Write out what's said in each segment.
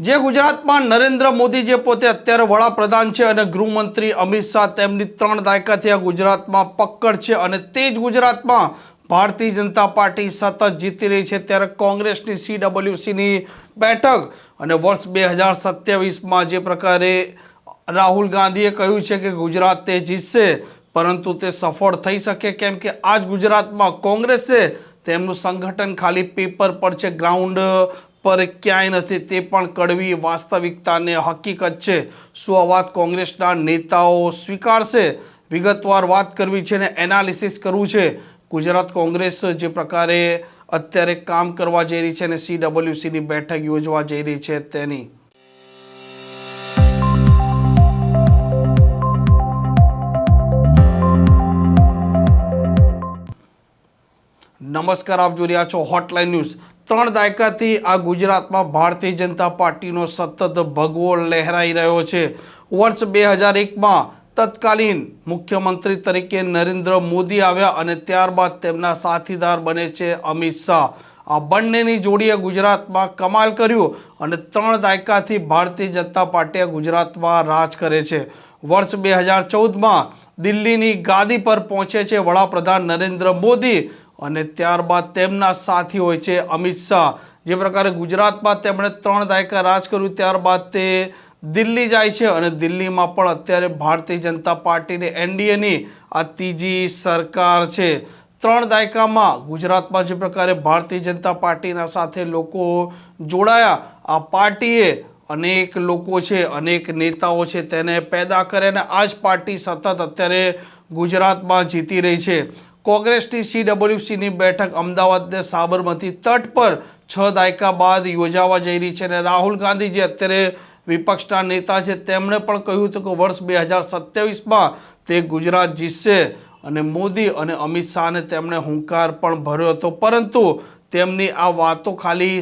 જે ગુજરાતમાં નરેન્દ્ર મોદી જે પોતે અત્યારે વડાપ્રધાન છે અને ગૃહમંત્રી અમિત શાહ તેમની ત્રણ દાયકાથી આ ગુજરાતમાં પક્કડ છે અને તે જ ગુજરાતમાં ભારતીય જનતા પાર્ટી સતત જીતી રહી છે. ત્યારે કોંગ્રેસની સીડબ્લ્યુસીની બેઠક અને વર્ષ બે હજાર સત્યાવીસમાં જે પ્રકારે રાહુલ ગાંધીએ કહ્યું છે કે ગુજરાત તે જીતશે, પરંતુ તે સફળ થઈ શકે કેમ કે આજ ગુજરાતમાં કોંગ્રેસે તેમનું સંગઠન ખાલી પેપર પર છે, ગ્રાઉન્ડ પર ક્યાંય નથી તે પણ કડવી વાસ્તવિકતાને હકીકત છે. શું આ વાત કોંગ્રેસના નેતાઓ સ્વીકારશે? વિગતવાર વાત કરવી છે ને એનાલિસિસ કરવું છે. ગુજરાત કોંગ્રેસ જે પ્રકારે અત્યારે કામ કરવા જઈ રહી છે અને સીડબલ્યુસીની બેઠક યોજવા જઈ રહી છે તેની. નમસ્કાર, આપ જોઈ રહ્યા છો હોટલાઇન ન્યૂઝ ત્રણ દાયકાથી આ ગુજરાતમાં ભારતીય જનતા પાર્ટીનો સતત ભગવો લહેરાઈ રહ્યો છે. વર્ષ બે હજાર એકમાં તત્કાલીન મુખ્યમંત્રી તરીકે નરેન્દ્ર મોદી આવ્યા અને ત્યારબાદ તેમના સાથીદાર બને છે અમિત શાહ. આ બંનેની જોડીએ ગુજરાતમાં કમાલ કર્યું અને ત્રણ દાયકાથી ભારતીય જનતા પાર્ટીએ ગુજરાતમાં રાજ કરે છે. વર્ષ બે હજાર ચૌદમાં દિલ્હીની ગાદી પર પહોંચે છે વડાપ્રધાન નરેન્દ્ર મોદી. અને ત્યારબાદ તેમના સાથી હોય છે અમિત શાહ. જે પ્રકારે ગુજરાતમાં તેમણે ત્રણ દાયકા રાજ કર્યું, ત્યારબાદ તે દિલ્હી જાય છે અને દિલ્હીમાં પણ અત્યારે ભારતીય જનતા પાર્ટીની એનડીએની આ ત્રીજી સરકાર છે. ત્રણ દાયકામાં ગુજરાતમાં જે પ્રકારે ભારતીય જનતા પાર્ટીના સાથે લોકો જોડાયા, આ પાર્ટીએ અનેક લોકો છે, અનેક નેતાઓ છે, તેને પેદા કરે અને આ જ પાર્ટી સતત અત્યારે ગુજરાતમાં જીતી રહી છે. કોંગ્રેસની સીડબ્લ્યુસીની બેઠક અમદાવાદને સાબરમતી તટ પર છ દાયકા બાદ યોજાવા જઈ રહી છે અને રાહુલ ગાંધી જે અત્યારે વિપક્ષના નેતા છે, તેમણે પણ કહ્યું હતું કે વર્ષ બે હજાર સત્યાવીસમાં તે ગુજરાત જીતશે અને મોદી અને અમિત શાહને તેમણે હુંકાર પણ ભર્યો હતો. પરંતુ તેમની આ વાતો ખાલી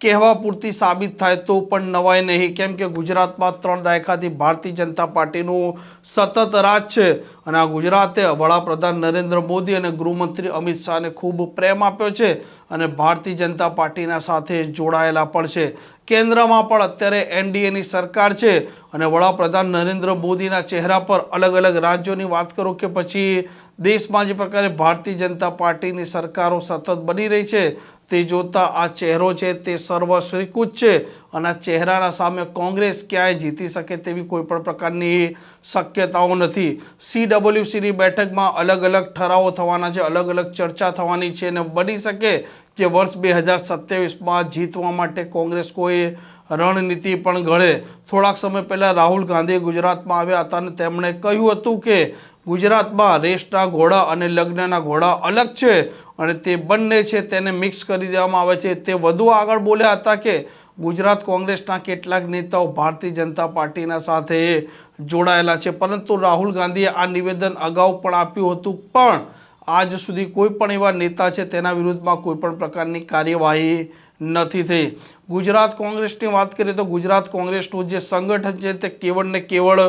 કહેવા પૂરતી સાબિત થાય તો પણ નવાય નહીં. કેમ કે ગુજરાતમાં ત્રણ દાયકાથી ભારતીય જનતા પાર્ટીનું સતત રાજ છે અને આ ગુજરાતે વડાપ્રધાન નરેન્દ્ર મોદી અને ગૃહમંત્રી અમિત શાહને ખૂબ પ્રેમ આપ્યો છે અને ભારતીય જનતા પાર્ટીના સાથે જોડાયેલા પણ છે. કેન્દ્રમાં પણ અત્યારે એનડીએની સરકાર છે અને વડાપ્રધાન નરેન્દ્ર મોદીના ચહેરા પર અલગ અલગ રાજ્યોની વાત કરો કે પછી દેશમાં જે પ્રકારે ભારતીય જનતા પાર્ટીની સરકારો સતત બની રહી છે, તે જોતા આ ચહેરો છે તે સર્વસ્વીકૃત છે અને આ ચહેરાના સામે કોંગ્રેસ ક્યાંય જીતી શકે તેવી કોઈ પણ પ્રકારની શક્યતાઓ નથી. સીડબલ્યુસીની બેઠકમાં અલગ અલગ ઠરાવો થવાના છે, અલગ અલગ ચર્ચા થવાની છે અને બની શકે કે વર્ષ બે હજાર સત્યાવીસમાં જીતવા માટે કોંગ્રેસ કોઈ રણનીતિ પણ ઘડે. થોડાક સમય પહેલાં રાહુલ ગાંધી ગુજરાતમાં આવ્યા હતા અને તેમણે કહ્યું હતું કે ગુજરાતમાં રેસના ઘોડા અને લગ્નના ઘોડા અલગ છે અને તે બંને છે તેને મિક્સ કરી દેવામાં આવે છે. તે વધુ આગળ બોલ્યા હતા કે ગુજરાત કોંગ્રેસના કેટલાક નેતાઓ ભારતીય જનતા પાર્ટીના સાથે જોડાયેલા છે. પરંતુ રાહુલ ગાંધીએ આ નિવેદન અગાઉ પણ આપ્યું હતું, પણ આજ સુધી કોઈ પણ એવા નેતા છે તેના વિરુદ્ધમાં કોઈ પણ પ્રકારની કાર્યવાહી નથી થઈ. ગુજરાત કોંગ્રેસની વાત કરીએ તો ગુજરાત કોંગ્રેસનું જે સંગઠન છે તે કેવળ ને કેવળ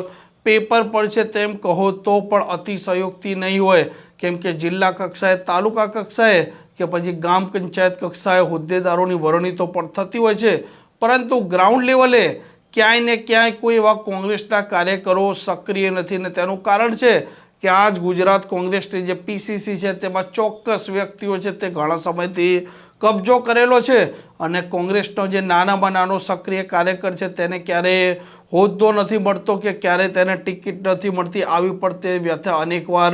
પેપર પર છે તેમ કહો તો પણ અતિશયોક્તિ નહીં હોય. કેમ કે જિલ્લા કક્ષાએ, તાલુકા કક્ષાએ કે પછી ગામ પંચાયત કક્ષાએ હોદ્દેદારોની વરણી તો પણ થતી હોય છે. પરંતુ ગ્રાઉન્ડ લેવલે ક્યાંય ને ક્યાંય કોઈ એવા કોંગ્રેસના કાર્યકરો સક્રિય નથી ને તેનું કારણ છે કે આજ ગુજરાત કોંગ્રેસની જે પીસીસી છે તેમાં ચોક્કસ વ્યક્તિઓ છે તે ઘણા સમયથી કબજો કરેલો છે અને કોંગ્રેસનો જે નાનામાં નાનો સક્રિય કાર્યકર છે તેને ક્યારે હોદ્દો નથી મળતો કે ક્યારે તેને ટિકિટ નથી મળતી, આવી પણ તે વ્યથા અનેકવાર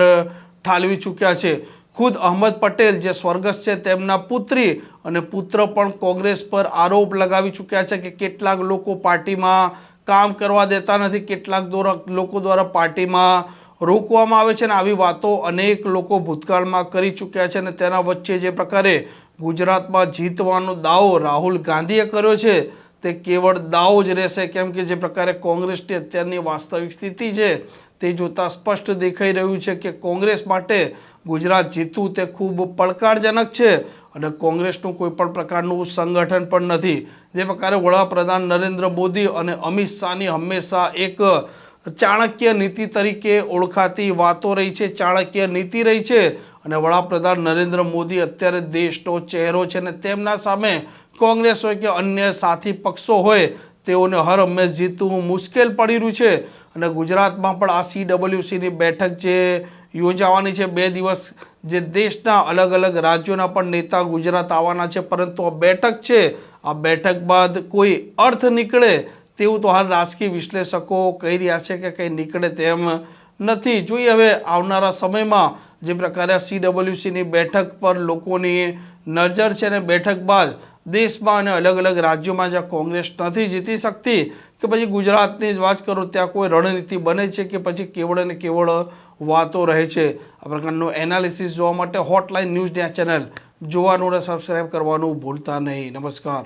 ઠાલવી ચૂક્યા છે. ખુદ અહમદ પટેલ જે સ્વર્ગસ્થ છે તેમના પુત્રી અને પુત્ર પણ કોંગ્રેસ પર આરોપ લગાવી ચૂક્યા છે કે કેટલાક લોકો પાર્ટીમાં કામ કરવા દેતા નથી, કેટલાક લોકો દ્વારા પાર્ટીમાં રોકવામાં આવે છે અને આવી વાતો અનેક લોકો ભૂતકાળમાં કરી ચૂક્યા છે અને તેના વચ્ચે જે પ્રકારે ગુજરાતમાં જીતવાનો દાવો રાહુલ ગાંધીએ કર્યો છે, તે કેવળ દાવો જ રહેશે. કેમ કે જે પ્રકારે કોંગ્રેસની અત્યારની વાસ્તવિક સ્થિતિ છે, તે જોતાં સ્પષ્ટ દેખાઈ રહ્યું છે કે કોંગ્રેસ માટે ગુજરાત જીતવું તે ખૂબ પડકારજનક છે અને કોંગ્રેસનું કોઈ પણ પ્રકારનું સંગઠન પણ નથી. જે પ્રકારે વડાપ્રધાન નરેન્દ્ર મોદી અને અમિત શાહની હંમેશા એક ચાણક્ય નીતિ તરીકે ઓળખાતી વાતો રહી છે, ચાણક્ય નીતિ રહી છે અને વડાપ્રધાન નરેન્દ્ર મોદી અત્યારે દેશનો ચહેરો છે અને તેમના સામે કોંગ્રેસ હોય કે અન્ય સાથી પક્ષો હોય, તેઓને હર હંમેશ જીતવું મુશ્કેલ પડી રહ્યું છે. અને ગુજરાતમાં પણ આ સીડબલ્યુસીની બેઠક જે યોજાવાની છે, બે દિવસ જે દેશના અલગ અલગ રાજ્યોના પણ નેતા ગુજરાત આવવાના છે, પરંતુ આ બેઠક છે. આ બેઠક બાદ કોઈ અર્થ નીકળે તેવું તો હાલ રાજકીય વિશ્લેષકો કહી રહ્યા છે કે કંઈ નીકળે તેમ નથી. જોઈએ હવે આવનારા સમયમાં જે પ્રકારે સીડબલ્યુસીની બેઠક પર લોકોની નજર છે અને બેઠક બાદ દેશમાં અને અલગ અલગ રાજ્યોમાં જ્યાં કોંગ્રેસ નથી જીતી શકતી, કે પછી ગુજરાતની જ વાત કરો, ત્યાં કોઈ રણનીતિ બને છે કે પછી કેવળ અને કેવળ વાતો રહે છે? આ પ્રકારનું એનાલિસિસ જોવા માટે હોટલાઇન ન્યૂઝ ન્યા ચેનલ જોવાનું અને સબસ્ક્રાઈબ કરવાનું ભૂલતા નહીં. નમસ્કાર.